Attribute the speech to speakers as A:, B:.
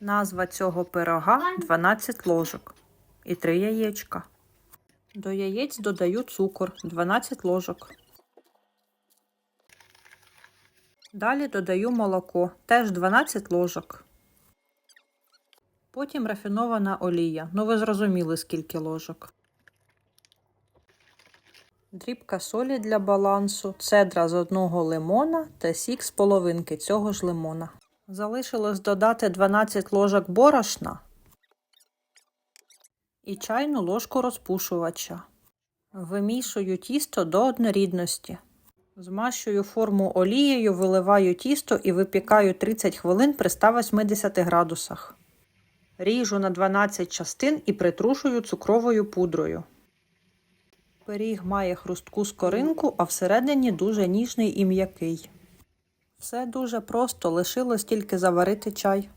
A: Назва цього пирога 12 ложок і 3 яєчка. До яєць додаю цукор 12 ложок. Далі додаю молоко, теж 12 ложок. Потім рафінована олія. Ну ви зрозуміли, скільки ложок. Дрібка солі для балансу, цедра з одного лимона та сік з половинки цього ж лимона. Залишилось додати 12 ложок борошна і чайну ложку розпушувача. Вимішую тісто до однорідності. Змащую форму олією, виливаю тісто і випікаю 30 хвилин при 180 градусах. Ріжу на 12 частин і притрушую цукровою пудрою. Пиріг має хрустку скоринку, а всередині дуже ніжний і м'який. Все дуже просто, лишилось тільки заварити чай.